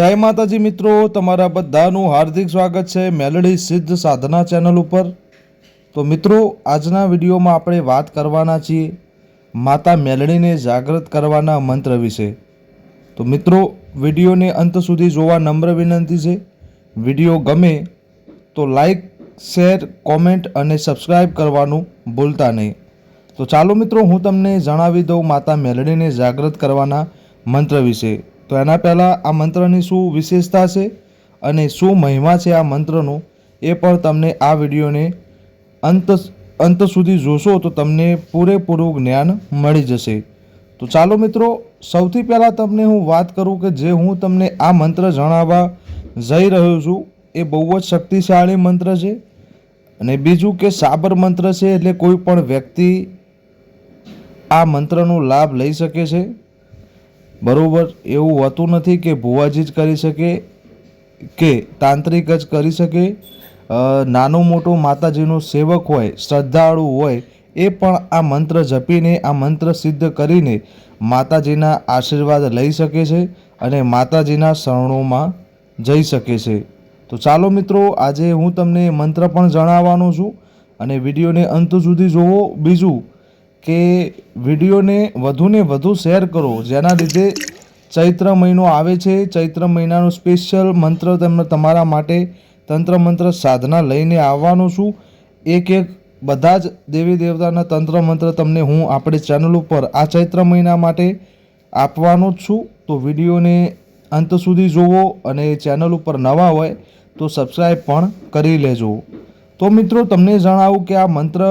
જય માતાજી મિત્રો, તમારા બધાનું હાર્દિક સ્વાગત છે મેલડી સિદ્ધ સાધના ચેનલ ઉપર. તો મિત્રો, આજના વિડીયોમાં આપણે વાત કરવાના છીએ માતા મેલડીને જાગૃત કરવાના મંત્ર વિશે. તો મિત્રો, વિડીયોને અંત સુધી જોવા નમ્ર વિનંતી છે. વીડિયો ગમે તો લાઈક, શેર, કોમેન્ટ અને સબસ્ક્રાઈબ કરવાનું ભૂલતા નહીં. તો ચાલો મિત્રો, હું તમને જણાવી દઉં માતા મેલડીને જાગૃત કરવાના મંત્ર વિશે. તો એના પહેલાં આ મંત્રની શું વિશેષતા છે અને શું મહિમા છે આ મંત્રનો એ પણ તમને આ વિડીયોને અંત અંત સુધી જોશો તો તમને પૂરેપૂરું જ્ઞાન મળી જશે. તો ચાલો મિત્રો, સૌથી પહેલાં તમને હું વાત કરું કે જે હું તમને આ મંત્ર જણાવવા જઈ રહ્યો છું, એ બહુ જ શક્તિશાળી મંત્ર છે અને બીજું કે સાબર મંત્ર છે એટલે કોઈ પણ વ્યક્તિ આ મંત્રનો લાભ લઈ શકે છે. બરોબર? એવું હોતું નથી કે ભુવાજી જ કરી શકે, કે તાંત્રિક જ કરી શકે. નાનું મોટો માતાજીનો સેવક હોય, શ્રદ્ધાળુ હોય, એ પણ આ મંત્ર જપીને, આ મંત્ર સિદ્ધ કરીને માતાજીના આશીર્વાદ લઈ શકે છે અને માતાજીના શરણોમાં જઈ શકે છે. તો ચાલો મિત્રો, આજે હું તમને મંત્ર પણ જણાવવાનો છું અને વિડીયોને અંત સુધી જોવો બીજું કે વિડીયોને વધુને વધુ શેર કરો, જેના લીધે ચૈત્ર મહિનો આવે છે. ચૈત્ર મહિનાનો સ્પેશિયલ મંત્ર તમને તમારા માટે તંત્ર મંત્ર સાધના લઈને આવવાનું છું. એક એક બધા જ દેવી દેવતાના તંત્ર મંત્ર તમને હું આપણી ચેનલ ઉપર આ ચૈત્ર મહિના માટે આપવાનો જ છું. તો વિડીયોને અંત સુધી જોવો અને ચેનલ ઉપર નવા હોય તો સબસ્ક્રાઈબ પણ કરી લેજો. તો મિત્રો, તમને જણાવું કે આ મંત્ર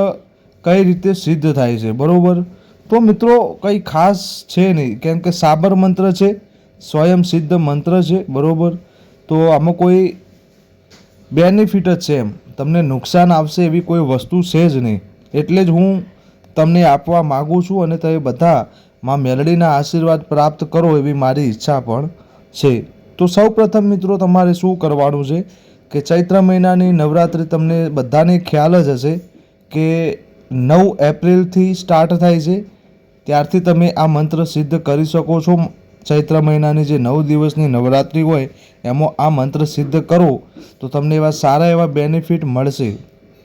કઈ રીતે સિદ્ધ થાય છે? બરાબર? તો મિત્રો, કંઈ ખાસ છે નહીં. કેમ કે સાબર મંત્ર છે, સ્વયં સિદ્ધ મંત્ર છે, બરોબર? તો આમાં કોઈ બેનિફિટ જ છે એમ. તમને નુકસાન આવશે એવી કોઈ વસ્તુ છે જ નહીં. એટલે જ હું તમને આપવા માગું છું અને તમે બધા માં મેલડીના આશીર્વાદ પ્રાપ્ત કરો એવી મારી ઈચ્છા પણ છે. તો સૌ પ્રથમ મિત્રો, તમારે શું કરવાનું છે કે ચૈત્ર મહિનાની નવરાત્રિ તમને બધાને ખ્યાલ જ હશે કે નવ એપ્રિલથી સ્ટાર્ટ થાય છે. ત્યારથી તમે આ મંત્ર સિદ્ધ કરી શકો છો. ચૈત્ર મહિનાની જે નવ દિવસની નવરાત્રિ હોય, એમાં આ મંત્ર સિદ્ધ કરો, તો તમને એવા સારા એવા બેનિફિટ મળશે.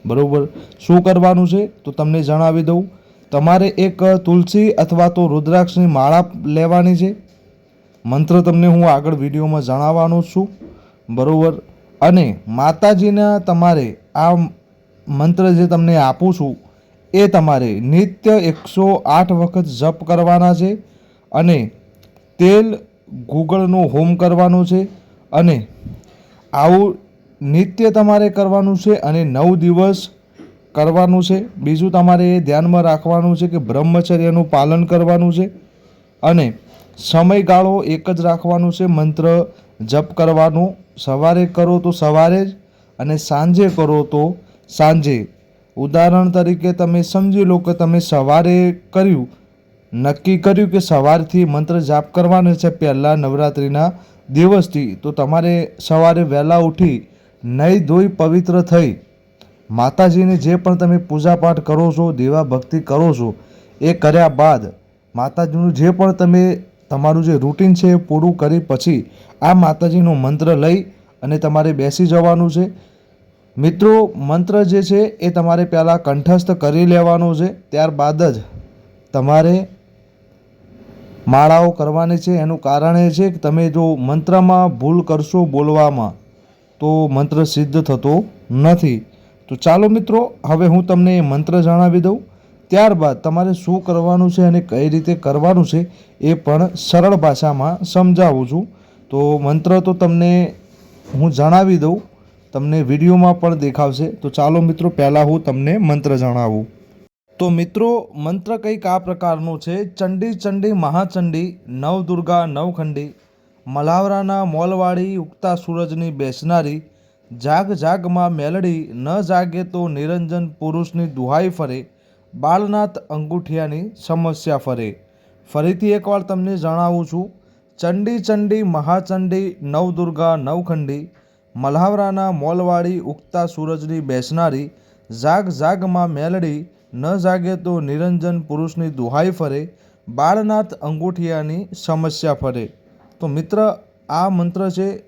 બરાબર? શું કરવાનું છે? તો તમને જણાવી દઉં. તમારે એક તુલસી અથવા તો રુદ્રાક્ષની માળા લેવાની છે. મંત્ર તમને હું આગળ વિડીયોમાં જણાવવાનો છું. બરાબર? અને માતાજીના તમારે આ મંત્ર જે તમને આપું છું એ તમારે નિત્ય એકસો આઠ વખત જપ કરવાના છે અને તેલ ગુગળનો હોમ કરવાનું છે અને આવું નિત્ય તમારે કરવાનું છે અને નવ દિવસ કરવાનું છે. બીજું તમારે એ ધ્યાનમાં રાખવાનું છે કે બ્રહ્મચર્યનું પાલન કરવાનું છે અને સમયગાળો એક જ રાખવાનું છે. મંત્ર જપ કરવાનો. સવારે કરો તો સવારે જ અને સાંજે કરો તો સાંજે. ઉદાહરણ તરીકે તમે સમજી લો કે તમે સવારે કર્યું, નક્કી કર્યું કે સવારથી મંત્ર જાપ કરવાનો છે પહેલાં નવરાત્રિના દિવસથી, તો તમારે સવારે વહેલા ઉઠી નહીં ધોઈ પવિત્ર થઈ. માતાજીની જે પણ તમે પૂજાપાઠ કરો છો દેવા ભક્તિ કરો છો, એ કર્યા બાદ માતાજીનું જે પણ તમે, તમારું જે રૂટીન છે એ પૂરું કરી પછી આ માતાજીનો મંત્ર લઈ અને તમારે બેસી જવાનું છે. મિત્રો, મંત્ર જે છે એ તમારે પહેલાં કંઠસ્થ કરી લેવાનો છે. ત્યારબાદ જ તમારે માળાઓ કરવાની છે. એનું કારણ એ છે કે તમે જો મંત્રમાં ભૂલ કરશો બોલવામાં, તો મંત્ર સિદ્ધ થતો નથી. તો ચાલો મિત્રો, હવે હું તમને એ મંત્ર જણાવી દઉં. ત્યારબાદ તમારે શું કરવાનું છે અને કઈ રીતે કરવાનું છે એ પણ સરળ ભાષામાં સમજાવું છું. તો મંત્ર તો તમને હું જણાવી દઉં. તમને વિડીયોમાં પણ દેખાવશે. તો ચાલો મિત્રો, પહેલાં હું તમને મંત્ર જણાવું. તો મિત્રો, મંત્ર કંઈક આ પ્રકારનું છે. ચંડી ચંડી, મહાચંડી, નવદુર્ગા, નવખંડી. મલાવરાના મોલવાળી ઉગતા સૂરજની બેસનારી. જાગ, જાગમાં મેલડી, ન જાગે તો નિરંજન પુરુષની દુહાઈ ફરે. બાળનાથ અંગૂઠિયાની સમસ્યા ફરે. ફરીથી એકવાર તમને જણાવું છું. ચંડી ચંડી, મહાચંડી, નવદુર્ગા, નવખંડી. મલ્હાવરાના મોલવાળી ઉગતા સૂરજની બેસનારી, જાગ જાગમાં મેલડી, ન જાગે તો નિરંજન પુરુષની દુહાઈ ફરે, બાળનાથ અંગૂઠિયાની સમસ્યા ફરે. તો મિત્ર, આ મંત્ર છે?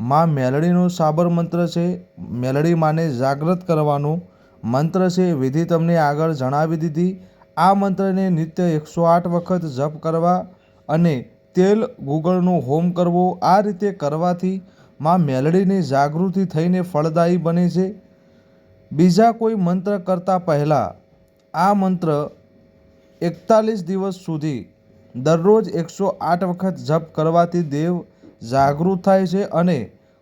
માં મેલડીનો સાબર મંત્ર છે? મેલડી માને જાગૃત કરવાનો મંત્ર છે? વિધિ તમને આગળ જણાવી દીધી. આ મંત્રને નિત્ય એકસો આઠ વખત જપ કરવા અને તેલ ગુગળનો હોમ કરવો આ રીતે કરવાથી માં મેલડીની જાગૃતિ થઈને ફળદાયી બને છે. બીજા કોઈ મંત્ર કરતાં પહેલાં આ મંત્ર એકતાલીસ દિવસ સુધી દરરોજ એકસો આઠ વખત જપ કરવાથી દેવ જાગૃત થાય છે અને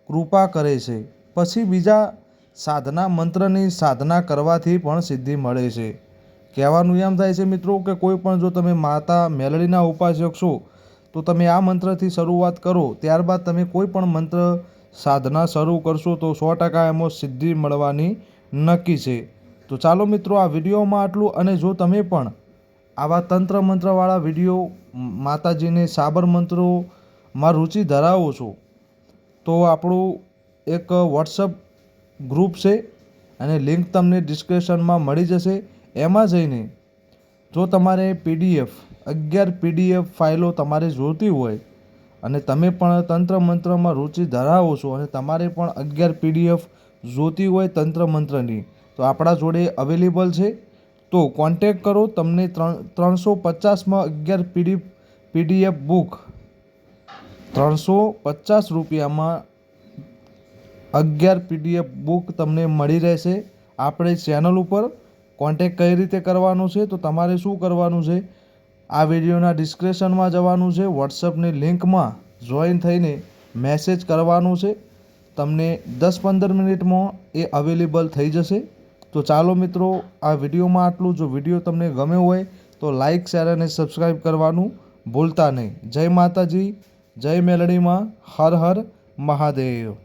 કૃપા કરે છે. પછી બીજા સાધના મંત્રની સાધના કરવાથી પણ સિદ્ધિ મળે છે. કહેવાનું એમ થાય છે મિત્રો કે કોઈ પણ જો તમે માતા મેલડીના ઉપાસક છો તો તમે આ મંત્રથી શરૂઆત કરો, ત્યારબાદ તમે કોઈ પણ મંત્ર સાધના શરૂ કરશો તો સો ટકા એમાં સિદ્ધિ મળવાની નક્કી છે. તો ચાલો મિત્રો આ વિડીયોમાં આટલું અને જો તમે પણ આવા તંત્ર મંત્રવાળા વીડિયો માતાજીને સાબર મંત્રોમાં રુચિ ધરાવો છો, તો આપણું એક વોટ્સઅપ ગ્રુપ છે અને લિંક તમને ડિસ્ક્રિપ્શનમાં મળી જશે. એમાં જઈને જો તમારે પીડીએફ અગિયાર પીડીએફ ફાઇલો તમારે જોઈતી હોય અને તમે પણ તંત્ર મંત્રમાં રુચિ ધરાવો છો અને તમારે પણ અગિયાર પીડીએફ જોતી હોય તંત્ર મંત્રની. તો આપણા જોડે અવેલેબલ છે. તો કોન્ટેક કરો તમને ત્રણ, ત્રણસો પચાસમાં અગિયાર પીડી પીડીએફ બુક. ત્રણસો પચાસ રૂપિયામાં અગિયાર પીડીએફ બુક તમને મળી રહેશે. આપણે ચેનલ ઉપર કોન્ટેક કઈ રીતે કરવાનો છે? તો તમારે શું કરવાનું છે? આ વિડીયોના ડિસ્ક્રિપ્શનમાં જવાનું છે. વોટ્સઅપની લિંકમાં જોઈન થઈને મેસેજ કરવાનું છે. તમને દસ પંદર મિનિટમાં એ અવેલેબલ થઈ જશે. તો ચાલો મિત્રો, આ વિડીયોમાં આટલું. જો વીડિયો તમને ગમ્યો હોય, તો લાઇક શેર અને સબસ્ક્રાઈબ કરવાનું ભૂલતા નહીં. જય માતાજી, જય મેલડીમાં, હર હર મહાદેવ.